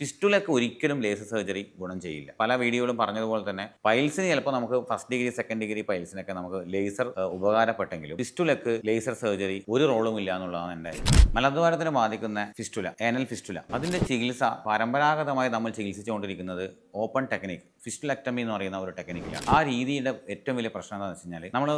ഫിസ്റ്റുലൊക്കെ ഒരിക്കലും laser surgery ഗുണം ചെയ്യില്ല. പല വീഡിയോകളും പറഞ്ഞതുപോലെ തന്നെ പൈൽസിന് ചിലപ്പോൾ നമുക്ക് ഫസ്റ്റ് ഡിഗ്രി സെക്കൻഡ് ഡിഗ്രി പൈൽസിനൊക്കെ നമുക്ക് ലേസർ ഉപകാരപ്പെട്ടെങ്കിലും ഫിസ്റ്റുലക്ക് ലേസർ സർജറി ഒരു റോളും ഇല്ല എന്നുള്ളതാണ് എന്റെ മലദ്വാരത്തിന് ബാധിക്കുന്ന ഫിസ്റ്റുല ഏനൽ ഫിസ്റ്റുല അതിന്റെ ചികിത്സ പരമ്പരാഗതമായി നമ്മൾ ചികിത്സിച്ചുകൊണ്ടിരിക്കുന്നത് ഓപ്പൺ ടെക്നിക് ഫിസ്റ്റുലക്ടമി എന്ന് പറയുന്ന ഒരു ടെക്നിക്കിലാണ് ആ രീതിയുടെ ഏറ്റവും വലിയ പ്രശ്നം എന്താണെന്ന് വെച്ച് കഴിഞ്ഞാൽ നമ്മൾ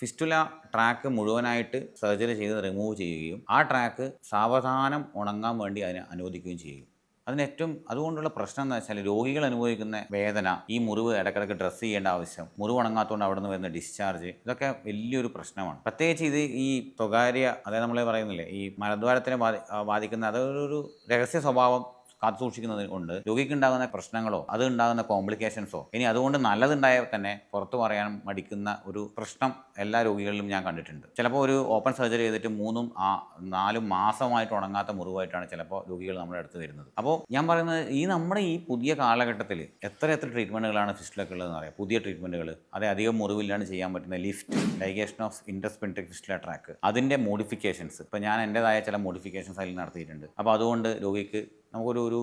ഫിസ്റ്റുല ട്രാക്ക് മുഴുവനായിട്ട് സർജറി ചെയ്ത് റിമൂവ് ചെയ്യുകയും ആ ട്രാക്ക് സാവധാനം ഉണങ്ങാൻ വേണ്ടി അതിനെ അനുവദിക്കുകയും ചെയ്യും അതിന് ഏറ്റവും അതുകൊണ്ടുള്ള പ്രശ്നം എന്ന് വെച്ചാൽ രോഗികൾ അനുഭവിക്കുന്ന വേദന ഈ മുറിവ് ഇടയ്ക്കിടയ്ക്ക് ഡ്രസ്സ് ചെയ്യേണ്ട ആവശ്യം മുറിവ് ഉണങ്ങാത്തതുകൊണ്ട് അവിടെ നിന്ന് വരുന്ന ഡിസ്ചാർജ് ഇതൊക്കെ വലിയൊരു പ്രശ്നമാണ്. പ്രത്യേകിച്ച് ഇത് ഈ സ്വകാര്യ അതായത് നമ്മൾ പറയുന്നില്ലേ ഈ മലദ്വാരത്തിനെ ബാധി ബാധിക്കുന്ന അതൊരു രഹസ്യ സ്വഭാവം കാത്തു സൂക്ഷിക്കുന്നത് കൊണ്ട് രോഗിക്ക് ഉണ്ടാകുന്ന പ്രശ്നങ്ങളോ അത് ഉണ്ടാകുന്ന കോംപ്ലിക്കേഷൻസോ ഇനി അതുകൊണ്ട് നല്ലതുണ്ടായാൽ തന്നെ പുറത്തു പറയാൻ മടിക്കുന്ന ഒരു പ്രശ്നം എല്ലാ രോഗികളിലും ഞാൻ കണ്ടിട്ടുണ്ട്. ചിലപ്പോൾ ഒരു ഓപ്പൺ സർജറി ചെയ്തിട്ട് മൂന്നും ആ നാലും മാസമായിട്ട് ഉണങ്ങാത്ത മുറിവായിട്ടാണ് ചിലപ്പോൾ രോഗികൾ നമ്മുടെ അടുത്ത് വരുന്നത്. അപ്പോൾ ഞാൻ പറയുന്നത് ഈ നമ്മുടെ ഈ പുതിയ കാലഘട്ടത്തിൽ എത്ര എത്ര ട്രീറ്റ്മെന്റുകളാണ് ഫിസ്റ്റിലൊക്കെ ഉള്ളതെന്ന് പറയാം പുതിയ ട്രീറ്റ്മെന്റുകൾ അത് അധികം മുറിവില്ലാണ്ട് ചെയ്യാൻ പറ്റുന്ന LIFT ligation of intersphincteric fistula track അതിന്റെ മോഡിഫിക്കേഷൻസ്. ഇപ്പോൾ ഞാൻ എന്റെതായ ചില മോഡിഫിക്കേഷൻസ് അതിൽ നടത്തിയിട്ടുണ്ട്. അപ്പോൾ അതുകൊണ്ട് രോഗിക്ക് നമുക്കൊരു ഒരു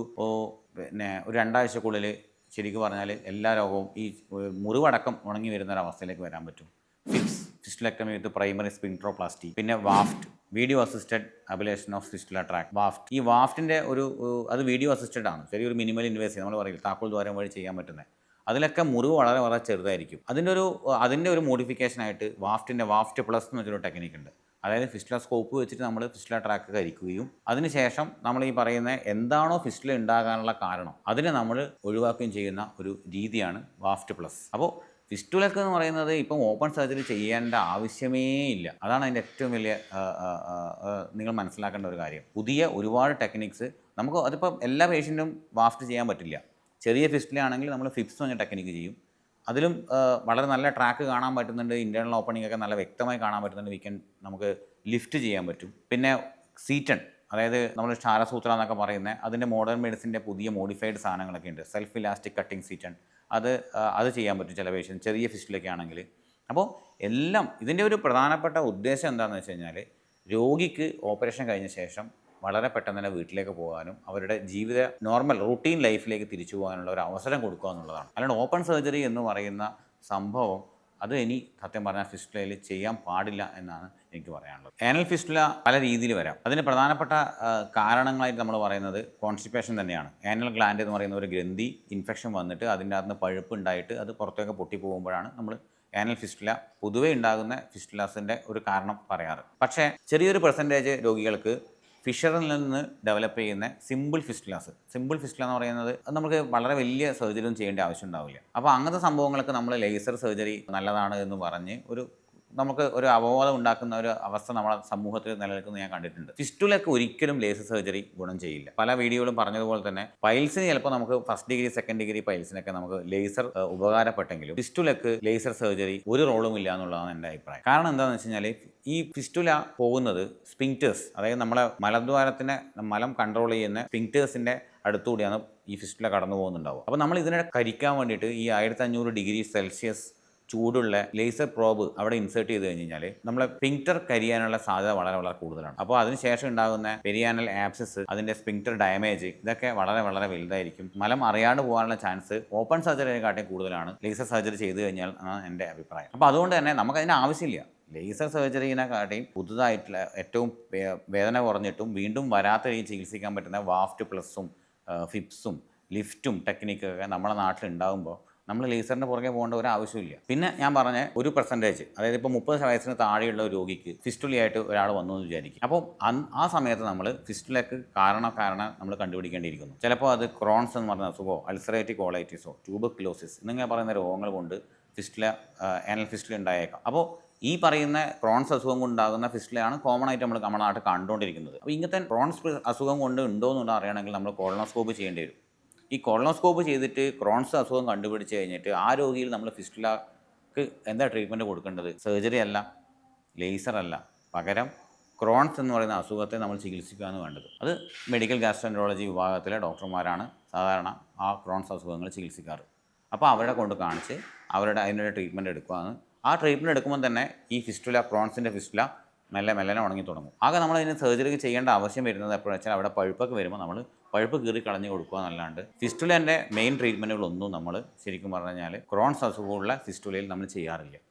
പിന്നെ ഒരു രണ്ടാഴ്ചക്കുള്ളിൽ ശരിക്കും പറഞ്ഞാൽ എല്ലാ രോഗവും ഈ മുറിവടക്കം ഉണങ്ങി വരുന്ന അവസ്ഥയിലേക്ക് വരാൻ പറ്റും. ഫിക്സ് ഫിസ്റ്റുലക്ടമി വിത്ത് പ്രൈമറി സ്പിൻട്രോപ്ലാസ്റ്റി പിന്നെ VAAFT video assisted ablation of fistula track VAAFT ഈ വാഫ്റ്റിന്റെ ഒരു അത് വീഡിയോ അസിസ്റ്റഡ് ആണ്. ചെറിയൊരു മിനിമൽ ഇൻവേസ് നമ്മൾ പറയില്ല താക്കോൽ ദ്വാരം വഴി ചെയ്യാൻ പറ്റുന്നത് അതിലൊക്കെ മുറിവ് വളരെ വളരെ ചെറുതായിരിക്കും. അതിന്റെ ഒരു അതിന്റെ ഒരു മോഡിഫിക്കേഷനായിട്ട് വാഫ്റ്റിന്റെ വാഫ്റ്റ് പ്ലസ് എന്ന് വെച്ചൊരു ടെക്നിക്ക് ഉണ്ട് അതായത് ഫിസ്റ്റുല സ്കോപ്പ് വെച്ചിട്ട് നമ്മൾ ഫിസ്റ്റുല ട്രാക്ക് കരിക്കുകയും അതിനുശേഷം നമ്മൾ ഈ പറയുന്ന എന്താണോ ഫിസ്റ്റുല ഉണ്ടാകാനുള്ള കാരണം അതിനെ നമ്മൾ ഒഴിവാക്കുകയും ചെയ്യുന്ന ഒരു രീതിയാണ് വാഫ്റ്റ് പ്ലസ്. അപ്പോൾ ഫിസ്റ്റുലക്ക് എന്ന് പറയുന്നത് ഇപ്പം ഓപ്പൺ സർജറി ചെയ്യേണ്ട ആവശ്യമേ ഇല്ല. അതാണ് അതിന്റെ ഏറ്റവും വലിയ നിങ്ങൾ മനസ്സിലാക്കേണ്ട ഒരു കാര്യം. പുതിയ ഒരുപാട് ടെക്നിക്സ് നമുക്ക് അതിപ്പം എല്ലാ പേഷ്യന്റും വാഫ്റ്റ് ചെയ്യാൻ പറ്റില്ല. ചെറിയ ഫിസ്റ്റിലാണെങ്കിൽ നമ്മൾ ഫിപ്സ് എന്ന ടെക്നിക്ക് ചെയ്യും. അതിലും വളരെ നല്ല ട്രാക്ക് കാണാൻ പറ്റുന്നുണ്ട്. ഇന്റേർണൽ ഓപ്പണിംഗ് ഒക്കെ നല്ല വ്യക്തമായി കാണാൻ പറ്റുന്നുണ്ട്. വി കൻ നമുക്ക് ലിഫ്റ്റ് ചെയ്യാൻ പറ്റും. പിന്നെ സീറ്റൺ അതായത് നമ്മൾ ക്ഷാരസൂത്ര എന്നൊക്കെ പറയുന്നത് അതിന്റെ മോഡേൺ മെഡിസിന്റെ പുതിയ മോഡിഫൈഡ് സാധനങ്ങളൊക്കെ ഉണ്ട്. സെൽഫ് ഇലാസ്റ്റിക് കട്ടിങ് സീറ്റൺ അത് അത് ചെയ്യാൻ പറ്റും ചില പേഷ്യൻ ചെറിയ ഫിസ്റ്റിലൊക്കെ ആണെങ്കിൽ. അപ്പോൾ എല്ലാം ഇതിന്റെ ഒരു പ്രധാനപ്പെട്ട ഉദ്ദേശം എന്താണെന്ന് വെച്ച് കഴിഞ്ഞാൽ രോഗിക്ക് ഓപ്പറേഷൻ കഴിഞ്ഞ ശേഷം വളരെ പെട്ടെന്ന് തന്നെ വീട്ടിലേക്ക് പോകാനും അവരുടെ ജീവിത നോർമൽ റൂട്ടീൻ ലൈഫിലേക്ക് തിരിച്ചു പോകാനുള്ള ഒരു അവസരം കൊടുക്കുക എന്നുള്ളതാണ്. അല്ലാണ്ട് ഓപ്പൺ സർജറി എന്ന് പറയുന്ന സംഭവം അത് ഇനി സത്യം പറഞ്ഞാൽ ഫിസ്റ്റുലയിൽ ചെയ്യാൻ പാടില്ല എന്നാണ് എനിക്ക് പറയാനുള്ളത്. ഏനൽ ഫിസ്റ്റുല പല രീതിയിൽ വരാം. അതിന് പ്രധാനപ്പെട്ട കാരണങ്ങളായിട്ട് നമ്മൾ പറയുന്നത് കോൺസ്റ്റിപ്പേഷൻ തന്നെയാണ്. ഏനൽ ഗ്ലാൻഡ് എന്ന് പറയുന്ന ഒരു ഗ്രന്ഥി ഇൻഫെക്ഷൻ വന്നിട്ട് അതിന്റെ അകത്ത് പഴുപ്പ് ഉണ്ടായിട്ട് അത് പുറത്തേക്ക് പൊട്ടി പോകുമ്പോഴാണ് നമ്മൾ ആനൽ ഫിസ്റ്റുല പൊതുവേ ഉണ്ടാകുന്ന ഫിസ്റ്റുലാസിന്റെ ഒരു കാരണം പറയാറ്. പക്ഷേ ചെറിയൊരു പെർസെന്റേജ് രോഗികൾക്ക് ഫിഷറിൽ നിന്ന് ഡെവലപ്പ് ചെയ്യുന്ന സിമ്പിൾ ഫിസ്റ്റിലാസ് സിമ്പിൾ ഫിസ്റ്റില എന്ന് പറയുന്നത് നമുക്ക് വളരെ വലിയ സർജറി ഒന്നും ചെയ്യേണ്ട ആവശ്യം ഉണ്ടാവില്ല. അപ്പോൾ അങ്ങനത്തെ സംഭവങ്ങളൊക്കെ നമ്മൾ ലേസർ സർജറി നല്ലതാണ് എന്ന് പറഞ്ഞ് ഒരു നമുക്ക് ഒരു അവബോധം ഉണ്ടാക്കുന്ന ഒരു അവസ്ഥ നമ്മുടെ സമൂഹത്തിൽ നിലനിൽക്കുന്നത് ഞാൻ കണ്ടിട്ടുണ്ട്. ഫിസ്റ്റുലൊക്കെ ഒരിക്കലും ലേസർ സർജറി ഗുണം ചെയ്യില്ല. പല വീഡിയോകളും പറഞ്ഞതുപോലെ തന്നെ പൈൽസിന് ചിലപ്പോൾ നമുക്ക് ഫസ്റ്റ് ഡിഗ്രി സെക്കൻഡ് ഡിഗ്രി പൈൽസിനൊക്കെ നമുക്ക് ലേസർ ഉപകാരപ്പെട്ടെങ്കിലും ഫിസ്റ്റുലക്ക് ലേസർ സർജറി ഒരു റോളും ഇല്ല എന്നുള്ളതാണ് എന്റെ അഭിപ്രായം. കാരണം എന്താണെന്ന് വെച്ച് കഴിഞ്ഞാൽ ഈ ഫിസ്റ്റുല പോകുന്നത് സ്പിങ്റ്റേഴ്സ് അതായത് നമ്മളെ മലദ്വാരത്തിനെ മലം കൺട്രോൾ ചെയ്യുന്ന സ്പിങ്റ്റേഴ്സിന്റെ അടുത്തുകൂടിയാണ് ഈ ഫിസ്റ്റുല കടന്നു പോകുന്നുണ്ടാവുക അപ്പോൾ നമ്മൾ ഇതിനെ കരിക്കാൻ വേണ്ടിയിട്ട് ഈ ആയിരത്തി ഡിഗ്രി സെൽഷ്യസ് ചൂടുള്ള ലേസർ പ്രോബ് അവിടെ ഇൻസേർട്ട് ചെയ്ത് കഴിഞ്ഞ് കഴിഞ്ഞാൽ നമ്മളെ പിങ്ക്ടർ കരിയാനുള്ള സാധ്യത വളരെ വളരെ കൂടുതലാണ്. അപ്പോൾ അതിനുശേഷം ഉണ്ടാകുന്ന പെരിയാനൽ ആപ്സസ് അതിന്റെ സ്പിങ്റ്റർ ഡാമേജ് ഇതൊക്കെ വളരെ വളരെ വലുതായിരിക്കും. മലം അറിയാണ്ട് പോകാനുള്ള ചാൻസ് ഓപ്പൺ സർജറിയെക്കാട്ടിയും കൂടുതലാണ് ലേസർ സർജറി ചെയ്തു കഴിഞ്ഞാൽ എന്നാണ് എന്റെ അഭിപ്രായം. അപ്പോൾ അതുകൊണ്ട് തന്നെ നമുക്കതിന് ആവശ്യമില്ല. ലേസർ സർജറിനെക്കാട്ടിയും പുതുതായിട്ടുള്ള ഏറ്റവും വേദന കുറഞ്ഞിട്ടും വീണ്ടും വരാത്ത രീതിയിൽ ചികിത്സിക്കാൻ പറ്റുന്ന വാഫ്റ്റ് പ്ലസും ഫിപ്സും ലിഫ്റ്റും ടെക്നിക്കൊക്കെ നമ്മുടെ നാട്ടിൽ ഉണ്ടാകുമ്പോൾ നമ്മൾ ലേസറിന്റെ പുറകെ പോകേണ്ട ഒരു ആവശ്യമില്ല പിന്നെ ഞാൻ പറഞ്ഞ ഒരു പെർസെന്റേജ് അതായത് ഇപ്പോൾ മുപ്പത് വയസ്സിന് താഴെയുള്ള ഒരു രോഗിക്ക് ഫിസ്റ്റുലി ആയിട്ട് ഒരാൾ വന്നു എന്ന് വിചാരിക്കും അപ്പോൾ ആ സമയത്ത് നമ്മൾ ഫിസ്റ്റുലക്ക് കാരണ കാരണം നമ്മൾ കണ്ടുപിടിക്കേണ്ടിയിരിക്കുന്നു. ചിലപ്പോൾ അത് ക്രോൺസ് എന്ന് പറഞ്ഞ അസുഖമോ അൾസറേറ്റീവ് കോളൈറ്റിസോ ട്യൂബക്ലോസിസ് എന്നിങ്ങനെ പറയുന്ന രോഗങ്ങൾ കൊണ്ട് ഫിസ്റ്റുല ആനൽ ഫിസ്റ്റുലി ഉണ്ടായേക്കാം. അപ്പോൾ ഈ പറയുന്ന ക്രോൺസ് അസുഖം കൊണ്ടുണ്ടാകുന്ന ഫിസ്റ്റിലാണ് കോമൺ ആയിട്ട് നമ്മൾ നമ്മുടെ നാട്ടിൽ കണ്ടുകൊണ്ടിരിക്കുന്നത്. അപ്പോൾ ഇങ്ങനത്തെ ക്രോൺസ് അസുഖം കൊണ്ട് ഉണ്ടോ എന്നുള്ള അറിയണമെങ്കിൽ നമ്മൾ കോളനോസ്കോപ്പ് ചെയ്യേണ്ടി വരും. ഈ കൊളോസ്കോപ്പ് ചെയ്തിട്ട് ക്രോൺസ് അസുഖം കണ്ടുപിടിച്ച് കഴിഞ്ഞിട്ട് ആ രോഗിയിൽ നമ്മൾ ഫിസ്റ്റിലാക്ക് എന്താ ട്രീറ്റ്മെന്റ് കൊടുക്കേണ്ടത്? സർജറി അല്ല ലേസർ അല്ല. പകരം ക്രോൺസ് എന്ന് പറയുന്ന അസുഖത്തെ നമ്മൾ ചികിത്സിക്കുകയാണ് വേണ്ടത്. അത് മെഡിക്കൽ ഗാസ്ട്രോൻട്രോളജി വിഭാഗത്തിലെ ഡോക്ടർമാരാണ് സാധാരണ ആ ക്രോൺസ് അസുഖങ്ങൾ ചികിത്സിക്കാറ്. അപ്പോൾ അവരെ കൊണ്ട് കാണിച്ച് അവരുടെ അതിനുള്ള ട്രീറ്റ്മെന്റ് എടുക്കുകയാണ്. ആ ട്രീറ്റ്മെന്റ് എടുക്കുമ്പോൾ തന്നെ ഈ ഫിസ്റ്റുല ക്രോൺസിന്റെ ഫിസ്റ്റുല മെല്ലെ മെല്ലെ ഉണങ്ങി തുടങ്ങും. ആകെ നമ്മൾ അതിന് സർജറി ചെയ്യേണ്ട ആവശ്യം വരുന്നത് എപ്പോഴെന്ന് വെച്ചാൽ അവിടെ പഴുപ്പൊക്കെ വരുമ്പോൾ നമ്മൾ പഴുപ്പ് കീറി കളഞ്ഞു കൊടുക്കുക എന്നല്ലാണ്ട് ഫിസ്റ്റുലേന്റെ മെയിൻ ട്രീറ്റ്മെന്റുകളൊന്നും നമ്മൾ ശരിക്കും പറഞ്ഞു കഴിഞ്ഞാൽ ക്രോൺസ് അസുഖമുള്ള ഫിസ്റ്റുലയിൽ നമ്മൾ ചെയ്യാറില്ല.